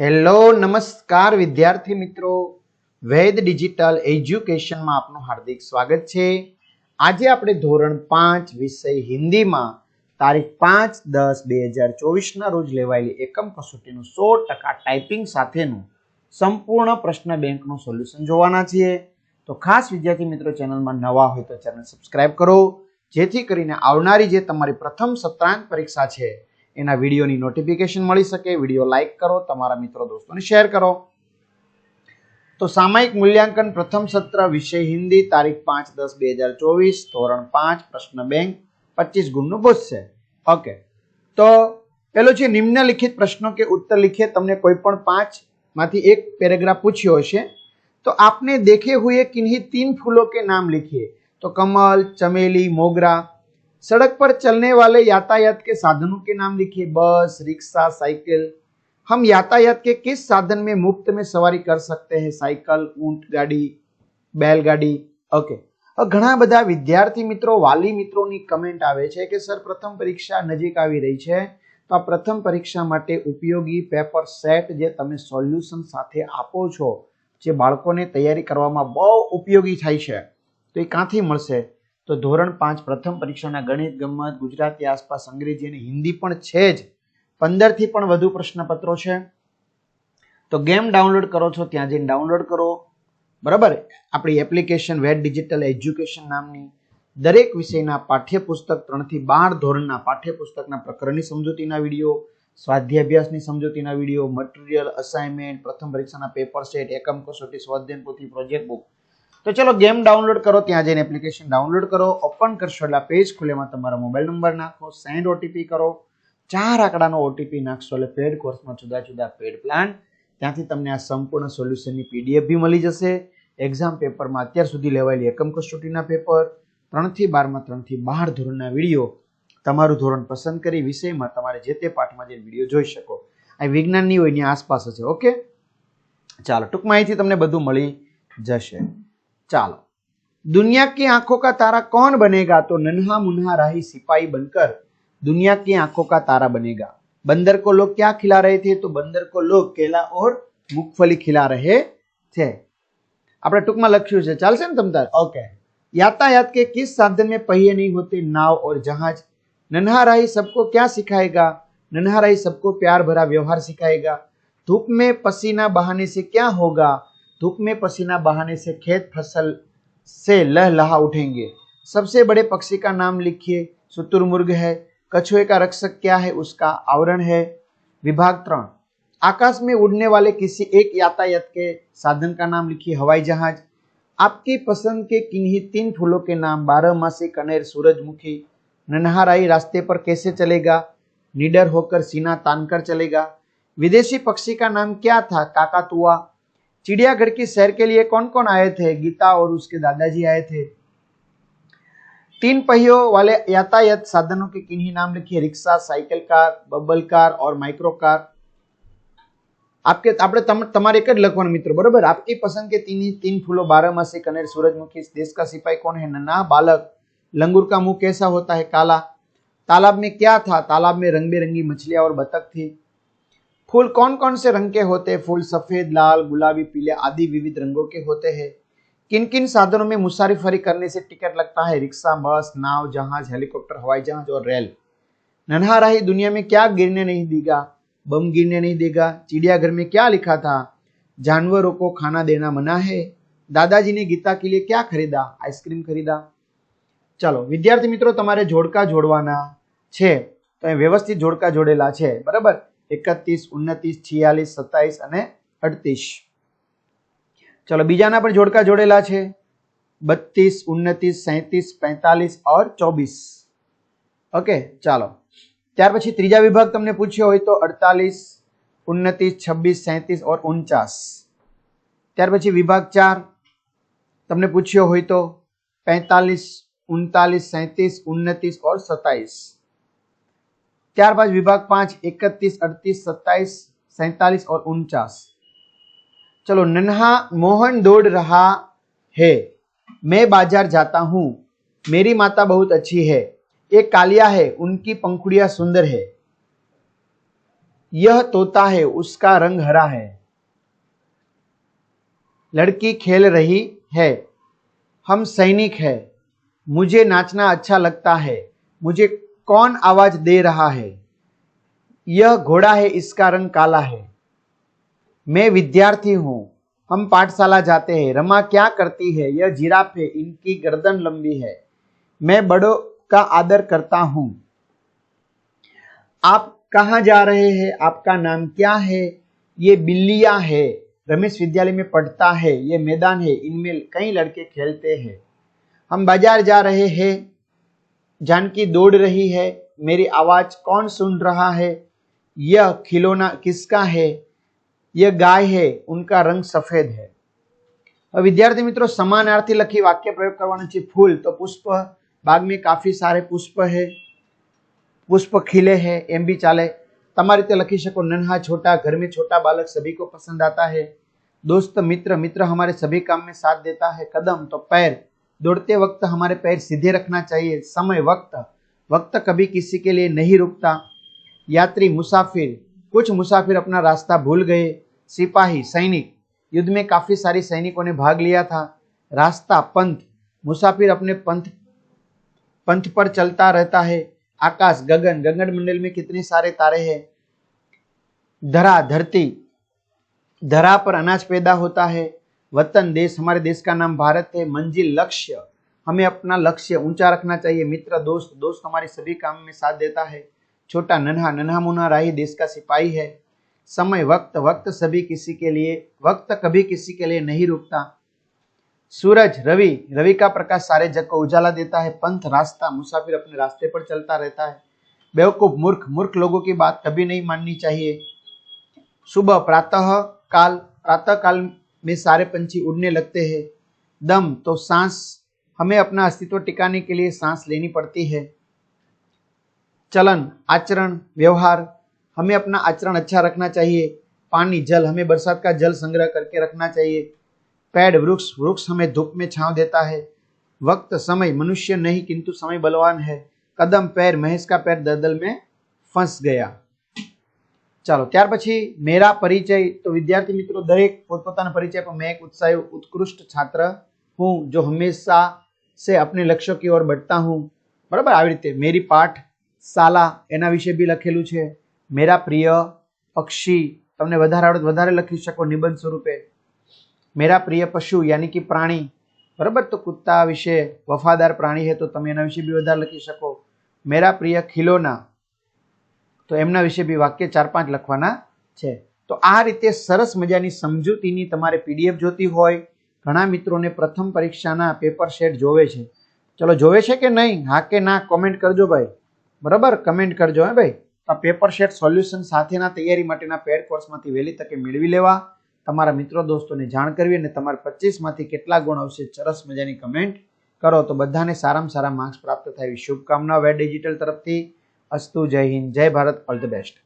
Hello, નમસ્કાર વિદ્યાર્થી મિત્રો. વેદ ડિજિટલ એજ્યુકેશનમાં આપનું હાર્દિક સ્વાગત છે. આજે આપણે ધોરણ પાંચ વિષય હિન્દીમાં તારીખ પાંચ દસ બે હજાર ચોવીસના રોજ લેવાયેલી એકમ કસોટીનું સો ટકા ટાઈપિંગ સાથેનું સંપૂર્ણ પ્રશ્ન બેંકનું સોલ્યુશન જોવાના છીએ. તો ખાસ વિદ્યાર્થી મિત્રો, ચેનલમાં નવા હોય તો ચેનલ સબસ્ક્રાઇબ કરો. જેથી કરીને આવનારી જે તમારી પ્રથમ સત્રાંત પરીક્ષા છે એના વિડીયોની નોટિફિકેશન મળી શકે, વીડિયો લાઇક કરો, તમારા મિત્રો દોસ્તોને શેર કરો. તો સામાયિક મૂલ્યાંકન પ્રથમ સત્ર, વિષય હિન્દી, તારીખ પાંચ દસ બે હજાર ચોવીસ, ધોરણ પાંચ, પ્રશ્ન બેંક, પચીસ ગુણનું પૂછશે ઓકે તો પેલો છે નિમ્નલિખિત પ્રશ્નો કે ઉત્તર લિખીએ તમને કોઈ પણ પાંચમાંથી એક પેરેગ્રાફ પૂછ્યો હશે, તો આપને દેખે હુએ કિન્હી તીન ફૂલો કે નામ લિખીએ. તો કમલ, ચમેલી, મોગરા सड़क पर चलने वाले यातायात के साधनों के नाम लिखिए बस रिक्शा साइकिल हम यातायात के किस साधन में मुफ्त में सवारी कर सकते हैं साइकिल ऊंट गाड़ी बैलगाड़ी ઓકે ઘણા બધા વિદ્યાર્થી મિત્રો વાલી મિત્રોની કમેન્ટ આવે છે કે સર પ્રથમ પરીક્ષા નજીક આવી રહી છે તો આ પ્રથમ પરીક્ષા માટે ઉપયોગી પેપર સેટ જે તમે સોલ્યુશન સાથે આપો છો જે બાળકોને તૈયારી કરવામાં બહુ ઉપયોગી થાય છે તો એ ક્યાંથી મળશે તો ધોરણ પાંચ પ્રથમ પરીક્ષાના ગણિત, ગમત, ગુજરાતી, આસપાસ અંગ્રેજી અને હિન્દી પણ છે જ. પંદરથી પણ વધુ પ્રશ્નપત્રો છે. તો ગેમ ડાઉનલોડ કરો છો ત્યાં જઈને ડાઉનલોડ કરો. બરાબર? આપણી એપ્લિકેશન વેટ ડિજિટલ એજ્યુકેશન નામની દરેક વિષયના પાઠ્યપુસ્તક ત્રણથી બાર ધોરણના પાઠ્યપુસ્તકના પ્રકરણની સમજૂતીના વીડિયો સ્વાધ્યાય અભ્યાસની સમજૂતીના વીડિયો, મટીરિયલ, અસાઇનમેન્ટ, પ્રથમ પરીક્ષાના પેપર સેટ, એકમ કસોટી સ્વાધ્યાય પોથી પ્રોજેક્ટ બુક તો ચલો ગેમ ડાઉનલોડ કરો, ત્યાં જઈને એપ્લિકેશન ડાઉનલોડ કરો, ઓપન કરશો એટલે પેજ ખુલેમાં તમારો મોબાઈલ નંબર નાખો સેન્ડ ઓટીપી કરો, ચાર આંકડાનો ઓટીપી નાખશો એટલે પેડ કોર્સમાં જુદા જુદા પેડ પ્લાન ત્યાંથી તમને આ સંપૂર્ણ સોલ્યુશનની પીડીએફ બી મળી જશે. એક્ઝામ પેપરમાં અત્યાર સુધી લેવાયેલી એકમ કસોટીના પેપર ત્રણથી બારમાં ત્રણથી બાર ધોરણના વીડિયો તમારું ધોરણ પસંદ કરી વિષયમાં તમારે જે તે પાઠમાં જે વીડિયો જોઈ શકો. આ વિજ્ઞાનની હોય એની આસપાસ છે ઓકે ચાલો, ટૂંકમાં માહિતી તમને બધું મળી જશે. ચાલો दुनिया की आंखों का तारा कौन बनेगा तो नन्हा मुन्हा राही सिपाही बनकर दुनिया की आंखों का तारा बनेगा बंदर को लोग क्या खिला रहे थे तो बंदर को लोग केला और मूंगफली खिला रहे थे આપણે ટૂંકમાં લખ્યું છે ચાલશે ને તમ તાર ઓકે यातायात के किस साधन में पहिए नहीं होते नाव और जहाज नन्हा राही सबको क्या सिखाएगा नन्हा राही सबको प्यार भरा व्यवहार सिखाएगा धूप में पसीना बहाने से क्या होगा धूप में पसीना बहाने से खेत फ़सल से लहलहा उठेंगे। सबसे बड़े पक्षी का नाम लिखिए। शुतुरमुर्ग है। कछुए का रक्षक क्या है? उसका आवरण है। विभाग त्रण। आकाश में उड़ने वाले किसी एक यातायात के साधन का नाम लिखिए हवाई जहाज़। आपकी पसंद के किन्हीं तीन फूलों के नाम बारहमासी कनेर सूरजमुखी नन्हाराई रास्ते पर कैसे चलेगा? निडर होकर सीना तानकर चलेगा। विदेशी पक्षी का नाम क्या था? काकातुआ चिड़ियाघर की सैर के लिए कौन कौन आए थे गीता और उसके दादाजी आए थे तीन पहियों वाले यातायात साधनों के किन्हीं नाम लिखिए rickshaw cycle car bubble car और माइक्रो कार आपके આપણે તમ- તમારે એક જ લખવાનું મિત્રો બરોબર આપકી પસંદ के तीन तीन फूलों बारहमासी कनेर सूरजमुखी इस देश का सिपाही कौन है नन्हा बालक लंगूर का मुंह कैसा होता है काला तालाब में क्या था तालाब में रंग बिरंगी मछलियां और बतख थी फूल कौन कौन से रंग के होते हैं फूल सफेद लाल गुलाबी पीले आदि विविध रंगों के होते हैं किन किन साधनों में मुसाफिरी करने से टिकट लगता है रिक्शा बस नाव जहाज हेलीकॉप्टर हवाई जहाज और रेल नन्हा राही दुनिया में क्या गिरने नहीं देगा बम गिरने नहीं देगा चिड़ियाघर में क्या लिखा था जानवरों को खाना देना मना है दादाजी ने गीता के लिए क्या खरीदा आइसक्रीम खरीदा ચાલો વિદ્યાર્થી મિત્રો તમારે જોડકા જોડવાના છે તો અહીં વ્યવસ્થિત જોડકા જોડેલા છે બરાબર એકત્રીસ, ઉનત્રીસ, છિયાલીસ, સત્તાવીસ અને અડત્રીસ ચલો બીજાના પણ જોડકા જોડેલા છે. બત્રીસ, ઉનત્રીસ, સૈત્રીસ, પેંતાલીસ ઓર ચોવીસ. ઓકે, ચાલો. ત્યાર પછી ત્રીજા વિભાગ તમને પૂછ્યો હોય તો અડતાલીસ, ઉનત્રીસ, છવ્વીસ, સૈત્રીસ ઓર ઉનચાસ. ત્યાર પછી વિભાગ ચાર તમને પૂછ્યો હોય તો પેંતાલીસ, ઉનતાલીસ, સૈત્રીસ, ઉનત્રીસ ઓર સત્તાવીસ. सत्ताईस ત્યારબાદ વિભાગ પાંચ इकतीस अड़तीस सत्ताईस सैतालीस और उनचास चलो नन्हा मोहन दौड़ रहा है मैं बाजार जाता हूँ मेरी माता बहुत अच्छी है एक कालिया है उनकी पंखुड़ियां सुंदर है यह तोता है उसका रंग हरा है लड़की खेल रही है हम सैनिक है मुझे नाचना अच्छा लगता है मुझे कौन आवाज़ दे रहा है? यह घोड़ा है, इसका रंग काला है। मैं विद्यार्थी हूँ, हम पाठशाला जाते हैं। रमा क्या करती है? यह जिराफ है, इनकी गर्दन लंबी है। मैं बड़ों का आदर करता हूँ। आप कहाँ जा रहे हैं? आपका नाम क्या है? ये बिल्लिया है। रमेश विद्यालय में पढ़ता है। ये मैदान है। इनमें कई लड़के खेलते हैं। हम बाज़ार जा रहे हैं। जानकी दौड़ रही है मेरी आवाज कौन सुन रहा है यह खिलौना किसका है यह गाय है उनका रंग सफेद है હવે વિદ્યાર્થી મિત્રો સમાનાર્થી લખી વાક્ય પ્રયોગ કરવાનો છે ફૂલ તો પુષ્પ बाग में काफी सारे पुष्प है पुष्प खिले हैं एम भी चाले તમારી રીતે લખી શકો नन्हा छोटा घर में छोटा बालक सभी को पसंद आता है दोस्त मित्र मित्र हमारे सभी काम में साथ देता है कदम तो पैर दौड़ते वक्त हमारे पैर सीधे रखना चाहिए, समय वक्त वक्त कभी किसी के लिए नहीं रुकता। यात्री मुसाफिर, कुछ मुसाफिर अपना रास्ता भूल गए। सिपाही, सैनिक, युद्ध में काफ़ी सारी सैनिकों ने भाग लिया था। रास्ता पंथ, मुसाफिर अपने पंथ पंथ पर चलता रहता है। आकाश, गगन गगन मंडल में कितने सारे तारे हैं। धरा, धरती, धरा पर अनाज पैदा होता है। वतन देश, हमारे देश का नाम भारत है, मंजिल लक्ष्य। हमें अपना लक्ष्य ऊँचा रखना चाहिए। मित्र, दोस्त दोस्त हमारे सभी काम में साथ देता है। छोटा नन्हा नन्हा मुन्हा राही देश का सिपाही है। समय वक्त वक्त सभी किसी के लिए, वक्त कभी किसी के लिए नहीं रुकता। सूरज, रवि रवि का प्रकाश सारे जग को उजाला देता है। पंथ, रास्ता, मुसाफिर अपने रास्ते पर चलता रहता है। बेवकूफ़, मूर्ख मूर्ख लोगों की बात कभी नहीं माननी चाहिए। सुबह प्रातः काल प्रातः काल में सारे पंछी उड़ने लगते हैं। दम तो सांस। हमें अपना अस्तित्व टिकाने के लिए सांस लेनी पड़ती है। चलन, आचरण, व्यवहार। हमें अपना आचरण अच्छा रखना चाहिए। पानी, जल, हमें बरसात का जल संग्रह करके रखना चाहिए। पेड़, वृक्ष। वृक्ष हमें धूप में छांव देता है। वक्त, समय। मनुष्य नहीं, किंतु समय बलवान है। कदम, पैर। महेश का पैर दलदल में फंस गया। ચાલો, ત્યાર પછી મેરા પરિચય. તો વિદ્યાર્થી મિત્રો, દરેક પોતપોતાના પરિચય, પણ મેં એક ઉત્સાહી, ઉત્કૃષ્ટ છાત્ર હું જો હંમેશા સે અપને લક્ષ્યો કી ઓર બઢતા હું. બરાબર, આવી રીતે મેરી પાઠ શાલા એના વિશે બી લખેલું છે. મેરા પ્રિય પક્ષી, તમને વધારે વધારે લખી શકો નિબંધ સ્વરૂપે. મેરા પ્રિય પશુ, યાની કે પ્રાણી. બરાબર, તો કૂતા વિશે વફાદાર પ્રાણી હે તો તમે એના વિશે બી વધારે લખી શકો. મેરા પ્રિય ખીલોના તો એમના વિશે બી વાક્ય ચાર પાંચ લખવાના છે. તો આ રીતે સરસ મજાની સમજૂતીની તમારે પીડીએફ જોતી હોય, ઘણા મિત્રોને પ્રથમ પરીક્ષાના પેપર સેટ જોવે છે. ચલો, જોવે છે કે નહીં? હા કે ના કોમેન્ટ કરજો ભાઈ. બરાબર? કમેન્ટ કરજો, હે ભાઈ? આ પેપર સેટ સોલ્યુશન સાથેના તૈયારી માટેના પેડ કોર્સમાંથી વહેલી તકે મેળવી લેવા. તમારા મિત્રો દોસ્તોને જાણ કરવી અને તમારે પચીસમાંથી કેટલા ગુણ આવશે સરસ મજાની કમેન્ટ કરો. તો બધાને સારામાં સારા માર્ક્સ પ્રાપ્ત થાય એવી શુભકામના વેબ ડિજિટલ તરફથી. અસ્તુ જય હિન્દ જય ભારત ઓલ ધ બેસ્ટ.